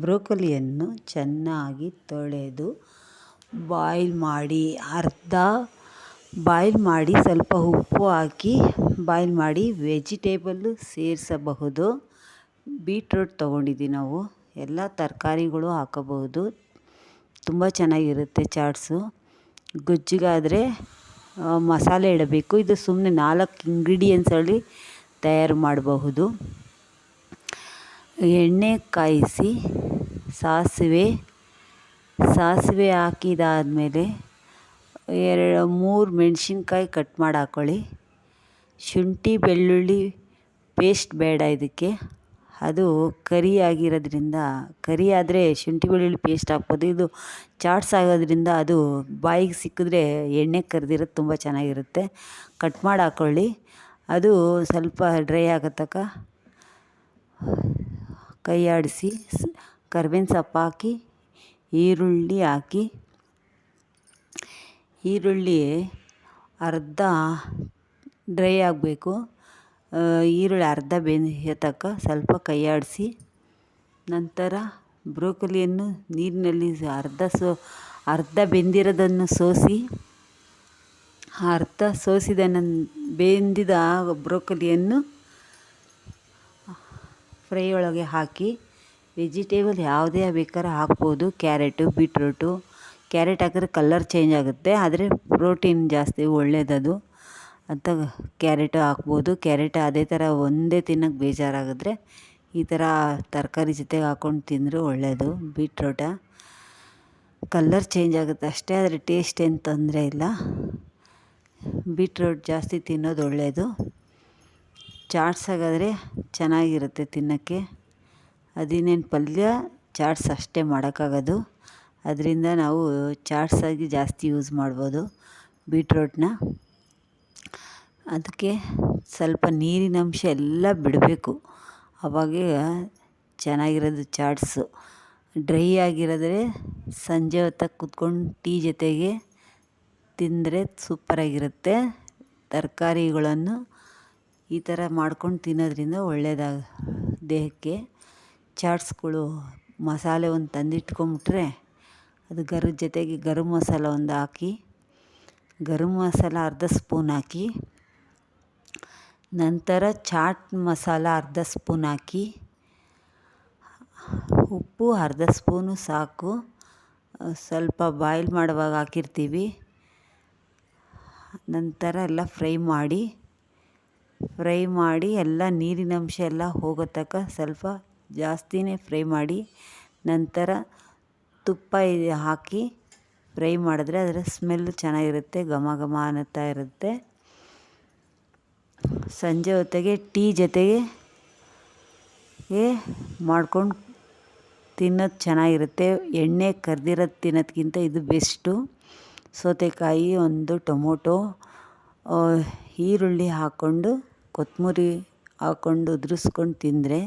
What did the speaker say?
ಬ್ರೋಕೊಲಿಯನ್ನು ಚೆನ್ನಾಗಿ ತೊಳೆದು ಬಾಯ್ಲ್ ಮಾಡಿ, ಅರ್ಧ ಬಾಯ್ಲ್ ಮಾಡಿ ಸ್ವಲ್ಪ ಉಪ್ಪು ಹಾಕಿ ಬಾಯ್ಲ್ ಮಾಡಿ ವೆಜಿಟೇಬಲ್ಲು ಸೇರಿಸಬಹುದು. ಬೀಟ್ರೂಟ್ ತೊಗೊಂಡಿದ್ದೀವಿ ನಾವು. ಎಲ್ಲ ತರಕಾರಿಗಳು ಹಾಕಬಹುದು. ತುಂಬ ಚೆನ್ನಾಗಿರುತ್ತೆ ಚಾಟ್ಸು. ಗೊಜ್ಜಿಗಾದರೆ ಮಸಾಲೆ ಇಡಬೇಕು. ಇದು ಸುಮ್ಮನೆ ನಾಲ್ಕು ಇಂಗ್ರೀಡಿಯೆಂಟ್ಸಲ್ಲಿ ತಯಾರು ಮಾಡಬಹುದು. ಎಣ್ಣೆ ಕಾಯಿಸಿ ಸಾಸಿವೆ ಸಾಸಿವೆ ಹಾಕಿದಾದ್ಮೇಲೆ ಎರಡು, ಮೂರು ಮೆಣಸಿನ್ಕಾಯಿ ಕಟ್ ಮಾಡಿ ಹಾಕ್ಕೊಳ್ಳಿ ಶುಂಠಿ, ಬೆಳ್ಳುಳ್ಳಿ ಪೇಸ್ಟ್ ಬೇಡ ಇದಕ್ಕೆ. ಅದು ಕರಿ ಆಗಿರೋದ್ರಿಂದ ಕರಿ ಆದರೆ ಶುಂಠಿ, ಬೆಳ್ಳುಳ್ಳಿ ಪೇಸ್ಟ್ ಹಾಕ್ಬೋದು. ಇದು ಚಾಟ್ಸ್ ಆಗೋದ್ರಿಂದ ಅದು ಬಾಯಿಗೆ ಸಿಕ್ಕಿದ್ರೆ ಎಣ್ಣೆ ಕರೆದಿರೋದು ತುಂಬ ಚೆನ್ನಾಗಿರುತ್ತೆ. ಕಟ್ ಮಾಡಿ ಹಾಕ್ಕೊಳ್ಳಿ ಅದು ಸ್ವಲ್ಪ ಡ್ರೈ ಆಗೋ ಕೈ ಆಡಿಸಿ ಕರ್ಬೇವಿನ ಸೊಪ್ಪು ಹಾಕಿ, ಈರುಳ್ಳಿ ಹಾಕಿ. ಈರುಳ್ಳಿ ಅರ್ಧ ಡ್ರೈ ಆಗಬೇಕು. ಈರುಳ್ಳಿ ಅರ್ಧ ಬೆಂದಿರೋ ತಕ್ಕ ಸ್ವಲ್ಪ ಕೈಯಾಡಿಸಿ ನಂತರ ಬ್ರೋಕೊಲಿಯನ್ನು ನೀರಿನಲ್ಲಿ ಅರ್ಧ ಸೋ, ಅರ್ಧ ಬೆಂದಿರೋದನ್ನು ಸೋಸಿ, ಅರ್ಧ ಸೋಸಿದ ನನ್, ಬೆಂದಿದ ಬ್ರೋಕೊಲಿಯನ್ನು ಫ್ರೈ ಒಳಗೆ ಹಾಕಿ ವೆಜಿಟೇಬಲ್ ಯಾವುದೇ ಬೇಕಾದ್ರೆ ಹಾಕ್ಬೋದು. Carrot, beetroot. ಕ್ಯಾರೆಟ್ ಹಾಕಿದ್ರೆ ಕಲ್ಲರ್ ಚೇಂಜ್ ಆಗುತ್ತೆ. ಆದರೆ ಪ್ರೋಟೀನ್ ಜಾಸ್ತಿ ಒಳ್ಳೆಯದದು ಅಂತ ಕ್ಯಾರೆಟು ಹಾಕ್ಬೋದು. ಕ್ಯಾರೆಟ್ ಅದೇ ಥರ ಒಂದೇ ತಿನ್ನೋಕ್ಕೆ ಬೇಜಾರಾಗಿದ್ರೆ ಈ ಥರ ತರಕಾರಿ ಜೊತೆಗೆ ಹಾಕ್ಕೊಂಡು ತಿಂದರೆ ಒಳ್ಳೆಯದು ಬೀಟ್ರೋಟ. ಕಲ್ಲರ್ ಚೇಂಜ್ ಆಗುತ್ತೆ ಅಷ್ಟೇ, ಆದರೆ ಟೇಸ್ಟ್ ಏನು ತೊಂದರೆ ಇಲ್ಲ. ಬೀಟ್ರೋಟ್ ಜಾಸ್ತಿ ತಿನ್ನೋದು ಒಳ್ಳೆಯದು ಚಾಟ್ಸ್ ಹಾಗಾದರೆ ಚೆನ್ನಾಗಿರುತ್ತೆ ತಿನ್ನೋಕ್ಕೆ. ಅದಿನ್ನೇನು ಪಲ್ಯ, ಚಾಟ್ಸ್ ಅಷ್ಟೇ ಮಾಡೋಕ್ಕಾಗೋದು. ಅದರಿಂದ ನಾವು ಚಾಟ್ಸಾಗಿ ಜಾಸ್ತಿ ಯೂಸ್ ಮಾಡ್ಬೋದು ಬೀಟ್ರೋಟ್ನ. ಅದಕ್ಕೆ ಸ್ವಲ್ಪ ನೀರಿನ ಅಂಶ ಎಲ್ಲ ಬಿಡಬೇಕು. ಅವಾಗೇ ಚೆನ್ನಾಗಿರೋದು ಚಾಟ್ಸು. ಡ್ರೈ ಆಗಿರೋದ್ರೆ ಸಂಜೆ ಹೊತ್ತಾಗ ಕೂತ್ಕೊಂಡು ಟೀ ಜೊತೆಗೆ ತಿಂದರೆ ಸೂಪರಾಗಿರುತ್ತೆ. ತರಕಾರಿಗಳನ್ನು ಈ ಥರ ಮಾಡ್ಕೊಂಡು ತಿನ್ನೋದ್ರಿಂದ ಒಳ್ಳೆಯದಾಗ ದೇಹಕ್ಕೆ ಚಾಟ್ಸ್ಗಳು, ಮಸಾಲೆ ಒಂದು ತಂದಿಟ್ಕೊಂಬಿಟ್ರೆ ಅದು ಗರದ ಜೊತೆಗೆ ಗರಂ ಮಸಾಲ ಒಂದು ಹಾಕಿ, ಗರಂ ಮಸಾಲ ಅರ್ಧ ಸ್ಪೂನ್ ಹಾಕಿ, ನಂತರ ಚಾಟ್ ಮಸಾಲ ಅರ್ಧ ಸ್ಪೂನ್ ಹಾಕಿ, ಉಪ್ಪು ಅರ್ಧ ಸ್ಪೂನು ಸಾಕು, ಸ್ವಲ್ಪ ಬಾಯ್ಲ್ ಮಾಡುವಾಗ ಹಾಕಿರ್ತೀವಿ, ನಂತರ ಎಲ್ಲ ಫ್ರೈ ಮಾಡಿ ಫ್ರೈ ಮಾಡಿ ಎಲ್ಲ ನೀರಿನ ಅಂಶ ಎಲ್ಲ ಹೋಗೋ ತನಕ ಸ್ವಲ್ಪ ಜಾಸ್ತಿನೇ ಫ್ರೈ ಮಾಡಿ ನಂತರ ತುಪ್ಪ ಹಾಕಿ ಫ್ರೈ ಮಾಡಿದ್ರೆ ಅದರ ಸ್ಮೆಲ್ ಚೆನ್ನಾಗಿರುತ್ತೆ, ಘಮ ಘಮ ಅನ್ನುತ್ತಾ ಇರುತ್ತೆ. ಸಂಜೆ ಹೊತ್ತಿಗೆ ಟೀ ಜೊತೆಗೆ ಮಾಡ್ಕೊಂಡು ತಿನ್ನೋದು ಚೆನ್ನಾಗಿರುತ್ತೆ. ಎಣ್ಣೆ ಕರ್ದಿರೋದು ತಿನ್ನೋದ್ಕಿಂತ ಇದು ಬೆಸ್ಟು. ಸೌತೆಕಾಯಿ ಒಂದು ಟೊಮೊಟೊ ಈರುಳ್ಳಿ ಹಾಕ್ಕೊಂಡು ಕೊತ್ತಂಬ್ರಿ ಹಾಕ್ಕೊಂಡು ಉದುರಿಸ್ಕೊಂಡು ತಿಂದರೆ